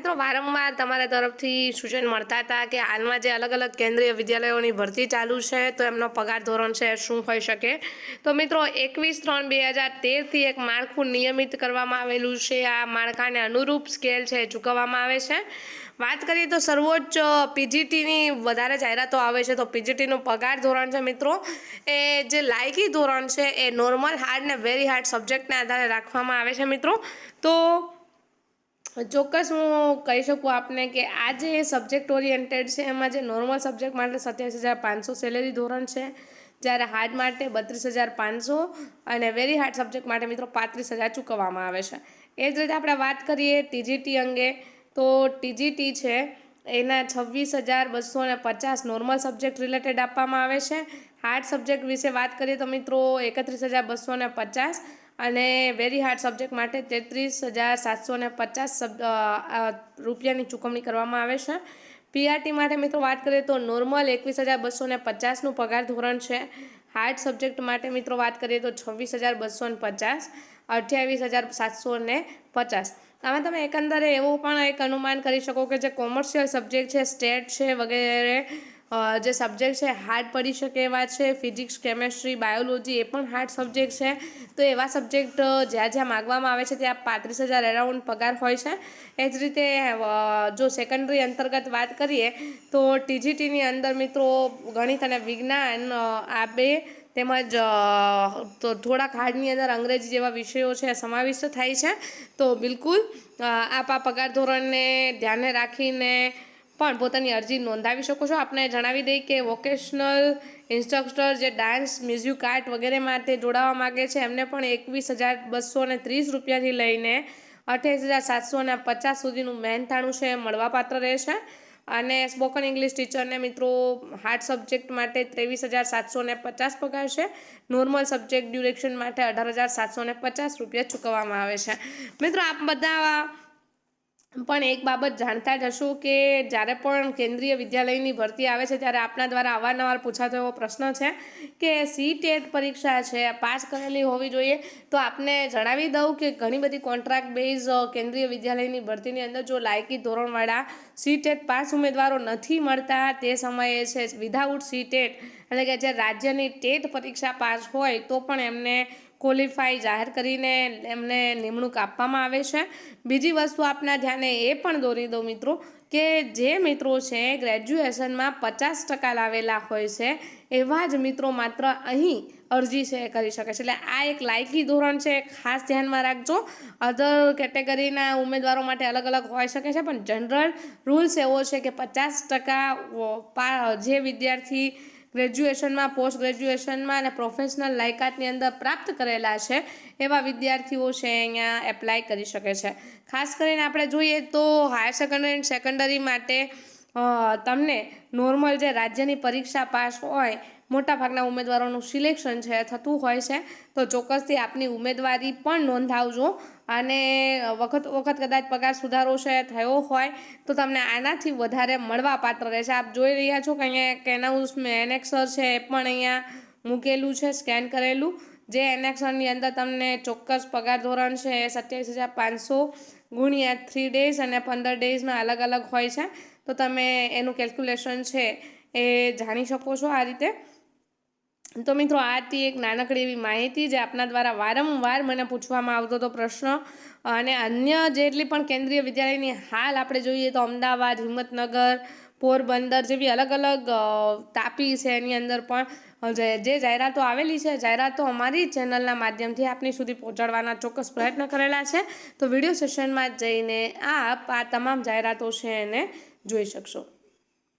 મિત્રો, વારંવાર તમારા તરફથી સૂચન મળતા હતા કે હાલમાં જે અલગ અલગ કેન્દ્રીય વિદ્યાલયોની ભરતી ચાલુ છે, તો એમનો પગાર ધોરણ છે, શું હોઈ શકે? તો મિત્રો, એકવીસ ત્રણ બે હજાર તેરથી એક માળખું નિયમિત કરવામાં આવેલું છે. આ માળખાને અનુરૂપ સ્કેલ છે, ચૂકવવામાં આવે છે. વાત કરીએ તો સર્વોચ્ચ પીજીટીની વધારે જાહેરાતો આવે છે, તો પીજીટીનું પગાર ધોરણ છે મિત્રો, એ જે લાયકી ધોરણ છે, એ નોર્મલ હાર્ડ ને વેરી હાર્ડ સબ્જેક્ટને આધારે રાખવામાં આવે છે મિત્રો. તો ચોક્કસ હું કહી શકું આપને કે આ જે સબ્જેક્ટ ઓરિએન્ટેડ છે, એમાં જે નોર્મલ સબ્જેક્ટ માટે સત્યાવીસ હજાર પાંચસો સેલેરી ધોરણ છે, જ્યારે હાર્ડ માટે બત્રીસ હજાર પાંચસો અને વેરી હાર્ડ સબ્જેક્ટ માટે મિત્રો પાંત્રીસ હજાર ચૂકવવામાં આવે છે. એ જ રીતે આપણે વાત કરીએ ટીજીટી અંગે, તો ટીજીટી છે, એના છવ્વીસ હજાર બસો ને પચાસ નોર્મલ સબ્જેક્ટ રિલેટેડ આપવામાં આવે છે. હાર્ડ સબ્જેક્ટ વિશે વાત કરીએ તો મિત્રો એકત્રીસ હજાર બસો પચાસ અને વેરી હાર્ડ સબ્જેક્ટ માટે તેત્રીસ હજાર સાતસો ને પચાસ રૂપિયાની ચૂકવણી કરવામાં આવે છે. પીઆરટી માટે મિત્રો વાત કરીએ તો નોર્મલ એકવીસ હજાર બસો ને પચાસનું પગાર ધોરણ છે. હાર્ડ સબ્જેક્ટ માટે મિત્રો વાત કરીએ તો છવ્વીસ હજાર બસો ને પચાસ, અઠ્યાવીસ હજાર સાતસો ને પચાસ. આમાં તમે એકંદરે એવું પણ એક અનુમાન કરી શકો કે જે કોમર્શિયલ સબ્જેક્ટ છે સ્ટેટ છે વગેરે જે સબ્જેક્ટ છે હાર્ડ પડી શકે એવા છે ફિઝિક્સ કેમેસ્ટ્રી બાયોલોજી એ પણ હાર્ડ સબ્જેક્ટ છે. તો એવા સબ્જેક્ટ જ્યાં જ્યાં માગવામાં આવે છે, ત્યાં પાંત્રીસ હજાર એરાઉન્ડ પગાર હોય છે. એ જ રીતે જો સેકન્ડરી અંતર્ગત વાત કરીએ, તો ટીજીટીની અંદર મિત્રો ગણિત અને વિજ્ઞાન આ બે તેમજ થોડાક હાર્ડની અંદર અંગ્રેજી જેવા વિષયો છે, સમાવિષ્ટ થાય છે. તો બિલકુલ આપ આ પગાર ધોરણને ધ્યાને રાખીને પણ પોતાની અરજી નોંધાવી શકો છો. આપણે જણાવી દઈએ કે વોકેશનલ ઇન્સ્ટ્રક્ટર જે ડાન્સ, મ્યુઝિક, આર્ટ વગેરે માટે જોડાવા માગે છે, એમને પણ એકવીસ હજાર બસો ને ત્રીસ રૂપિયાથી લઈને અઠ્યાવીસ હજાર સાતસો ને પચાસ સુધીનું મહેનતાણું છે મળવાપાત્ર રહેશે. અને સ્પોકન ઇંગ્લિશ ટીચરને મિત્રો હાર્ડ સબ્જેક્ટ માટે ત્રેવીસ હજાર સાતસો ને પચાસ પગાર છે નોર્મલ સબ્જેક્ટ ડ્યુરેશન માટે અઢાર હજાર સાતસો ને પચાસ રૂપિયા ચૂકવવામાં આવે છે. મિત્રો, આપ બધા પણ એક બાબત જાણતા જ હશો કે જ્યારે પણ કેન્દ્રીય વિદ્યાલયની ભરતી આવે છે, ત્યારે આપના દ્વારા અવારનવાર પૂછાતો એવો પ્રશ્ન છે કે સી ટેટ પરીક્ષા છે, પાસ કરેલી હોવી જોઈએ. તો આપને જણાવી દઉં કે ઘણી બધી કોન્ટ્રાક્ટ બેઝ કેન્દ્રીય વિદ્યાલયની ભરતીની અંદર જો લાયકી ધોરણવાળા સી ટેટ પાસ ઉમેદવારો નથી મળતા, તે સમયે છે વિધાઉટ સી ટેટ એટલે કે જે રાજ્યની ટેટ પરીક્ષા પાસ હોય, તો પણ એમને ક્વોલિફાઈ જાહેર કરીને એમને નિમણૂક આપવામાં આવે છે. બીજી વસ્તુ આપના ધ્યાને એ પણ દોરી દો મિત્રો કે જે મિત્રો છે ગ્રેજ્યુએશનમાં પચાસ ટકા લાવેલા હોય છે એવા જ મિત્રો માત્ર અહીં અરજી છે કરી શકે છે. એટલે આ એક લાયકી ધોરણ છે, ખાસ ધ્યાનમાં રાખજો. અધર કેટેગરીના ઉમેદવારો માટે અલગ અલગ હોઈ શકે છે, પણ જનરલ રૂલ્સ એવો છે કે પચાસ ટકા જે વિદ્યાર્થી ગ્રેજ્યુએશનમાં પોસ્ટ ગ્રેજ્યુએશનમાં અને પ્રોફેશનલ લાયકાતની અંદર પ્રાપ્ત કરેલા છે, એવા વિદ્યાર્થીઓ છે અહીંયા એપ્લાય કરી શકે છે. ખાસ કરીને આપણે જોઈએ તો હાયર સેકન્ડરી સેકન્ડરી માટે તમને નોર્મલ જે રાજ્યની પરીક્ષા પાસ હોય મોટાભાગના ઉમેદવારોનું સિલેક્શન છે, થતું હોય છે, તો ચોક્કસથી આપની ઉમેદવારી પણ નોંધાવજો. અને વખત વખત કદાચ પગાર સુધારો છે, થયો હોય, તો તમને આનાથી વધારે મળવા પાત્ર રહેશે. આપ જોઈ રહ્યા છો કે અહીંયા કેનાઉસ એનેક્સર છે, એ પણ અહીંયા મૂકેલું છે સ્કેન કરેલું. જે એનેક્સરની અંદર તમને ચોક્કસ પગાર ધોરણ છે, એ સત્યાવીસ હજાર પાંચસો ગુણ્યા થ્રી ડેઝ અને પંદર ડેઝમાં અલગ અલગ હોય છે. તો તમે એનું કેલ્ક્યુલેશન છે એ જાણી શકો છો આ રીતે. તો મિત્રો આ હતી એક નાનકડી એવી માહિતી જે આપના દ્વારા વારંવાર મને પૂછવામાં આવતો હતો પ્રશ્ન. અને અન્ય જેટલી પણ કેન્દ્રીય વિદ્યાલયની હાલ આપણે જોઈએ તો અમદાવાદ, હિંમતનગર, પોરબંદર જેવી અલગ અલગ તાપી છે એની અંદર પણ જે જાહેરાતો આવેલી છે, જાહેરાતો અમારી ચેનલના માધ્યમથી આપની સુધી પહોંચાડવાના ચોક્કસ પ્રયત્ન કરેલા છે. તો વીડિયો સેશનમાં જઈને આપ આ તમામ જાહેરાતો છે એને જોઈ શકશો.